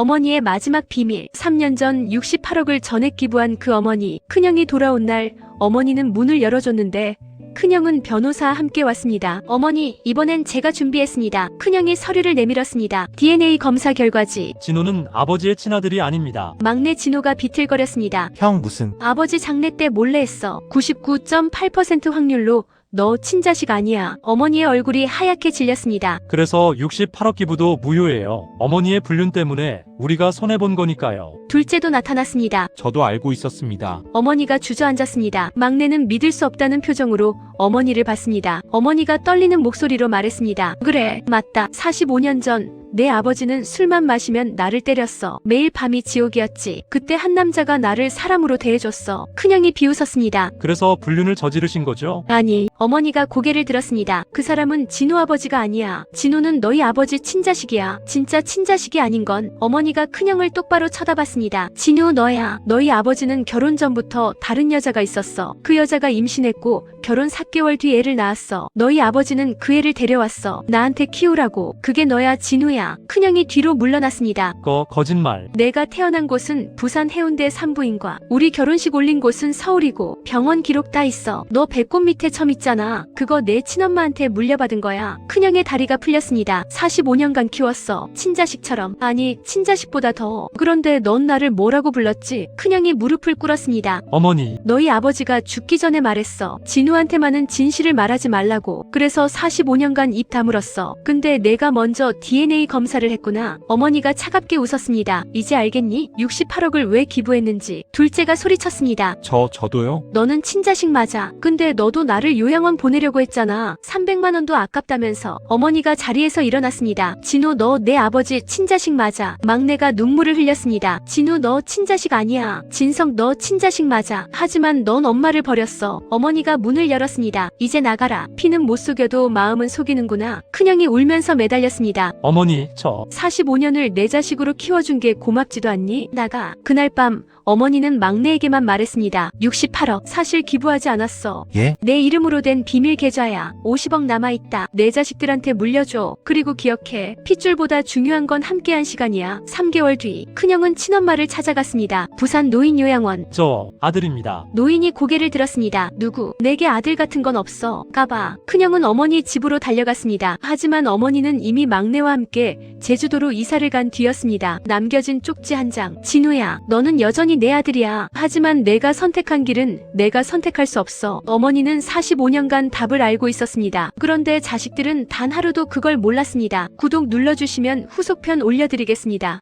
어머니의 마지막 비밀. 3년 전 68억을 전액 기부한 그 어머니. 큰형이 돌아온 날 어머니는 문을 열어줬는데 큰형은 변호사 함께 왔습니다. 어머니, 이번엔 제가 준비했습니다. 큰형이 서류를 내밀었습니다. DNA 검사 결과지. 진호는 아버지의 친아들이 아닙니다. 막내 진호가 비틀거렸습니다. 형 무슨 아버지 장례 때 몰래 했어. 99.8% 확률로 너 친자식 아니야. 어머니의 얼굴이 하얗게 질렸습니다. 그래서 68억 기부도 무효예요. 어머니의 불륜 때문에 우리가 손해본 거니까요. 둘째도 나타났습니다. 저도 알고 있었습니다. 어머니가 주저앉았습니다. 막내는 믿을 수 없다는 표정으로 어머니를 봤습니다. 어머니가 떨리는 목소리로 말했습니다. 그래, 맞다. 45년 전내 아버지는 술만 마시면 나를 때렸어. 매일 밤이 지옥이었지. 그때 한 남자가 나를 사람으로 대해줬어. 큰형이 비웃었습니다. 그래서 불륜을 저지르신 거죠? 아니, 어머니가 고개를 들었습니다. 그 사람은 진호 아버지가 아니야. 진호는 너희 아버지 친자식이야. 진짜 친자식이 아닌 건 어머니가 큰형을 똑바로 쳐다봤습니다. 진호 너야. 너희 아버지는 결혼 전부터 다른 여자가 있었어. 그 여자가 임신했고 결혼 4개월 뒤 애를 낳았어. 너희 아버지는 그 애를 데려왔어. 나한테 키우라고. 그게 너야 진호야. 큰형이 뒤로 물러났습니다. 거 거짓말. 내가 태어난 곳은 부산 해운대 산부인과 우리 결혼식 올린 곳은 서울이고 병원 기록 다 있어. 너 배꼽 밑에 점 있잖아. 그거 내 친엄마한테 물려받은 거야. 큰형의 다리가 풀렸습니다. 45년간 키웠어. 친자식처럼. 아니 친자식보다 더. 그런데 넌 나를 뭐라고 불렀지? 큰형이 무릎을 꿇었습니다. 어머니, 너희 아버지가 죽기 전에 말했어. 진우한테만은 진실을 말하지 말라고. 그래서 45년간 입 다물었어. 근데 내가 먼저 DNA 검사를 했구나. 어머니가 차갑게 웃었습니다. 이제 알겠니? 68억을 왜 기부했는지. 둘째가 소리쳤습니다. 저 저도요. 너는 친자식 맞아. 근데 너도 나를 요양원 보내려고 했잖아. 300만 원도 아깝다면서. 어머니가 자리에서 일어났습니다. 진우 너내 아버지 친자식 맞아. 막내가 눈물을 흘렸습니다. 진우 너 친자식 아니야. 진성 너 친자식 맞아. 하지만 넌 엄마를 버렸어. 어머니가 문을 열었습니다. 이제 나가라. 피는 못 속여도 마음은 속이는구나. 큰형이 울면서 매달렸습니다. 어머니, 저 45년을 내 자식으로 키워준 게 고맙지도 않니? 나가. 그날 밤 어머니는 막내에게만 말했습니다. 68억. 사실 기부하지 않았어. 예? 내 이름으로 된 비밀 계좌야. 50억 남아있다. 내 자식들한테 물려줘. 그리고 기억해. 핏줄보다 중요한 건 함께한 시간이야. 3개월 뒤, 큰형은 친엄마를 찾아갔습니다. 부산 노인요양원. 저 아들입니다. 노인이 고개를 들었습니다. 누구? 내게 아들 같은 건 없어. 가봐. 큰형은 어머니 집으로 달려갔습니다. 하지만 어머니는 이미 막내와 함께 제주도로 이사를 간 뒤였습니다. 남겨진 쪽지 한 장. 진우야, 너는 여전히 내 아들이야. 하지만 내가 선택한 길은 내가 선택할 수 없어. 어머니는 45년간 답을 알고 있었습니다. 그런데 자식들은 단 하루도 그걸 몰랐습니다. 구독 눌러주시면 후속편 올려드리겠습니다.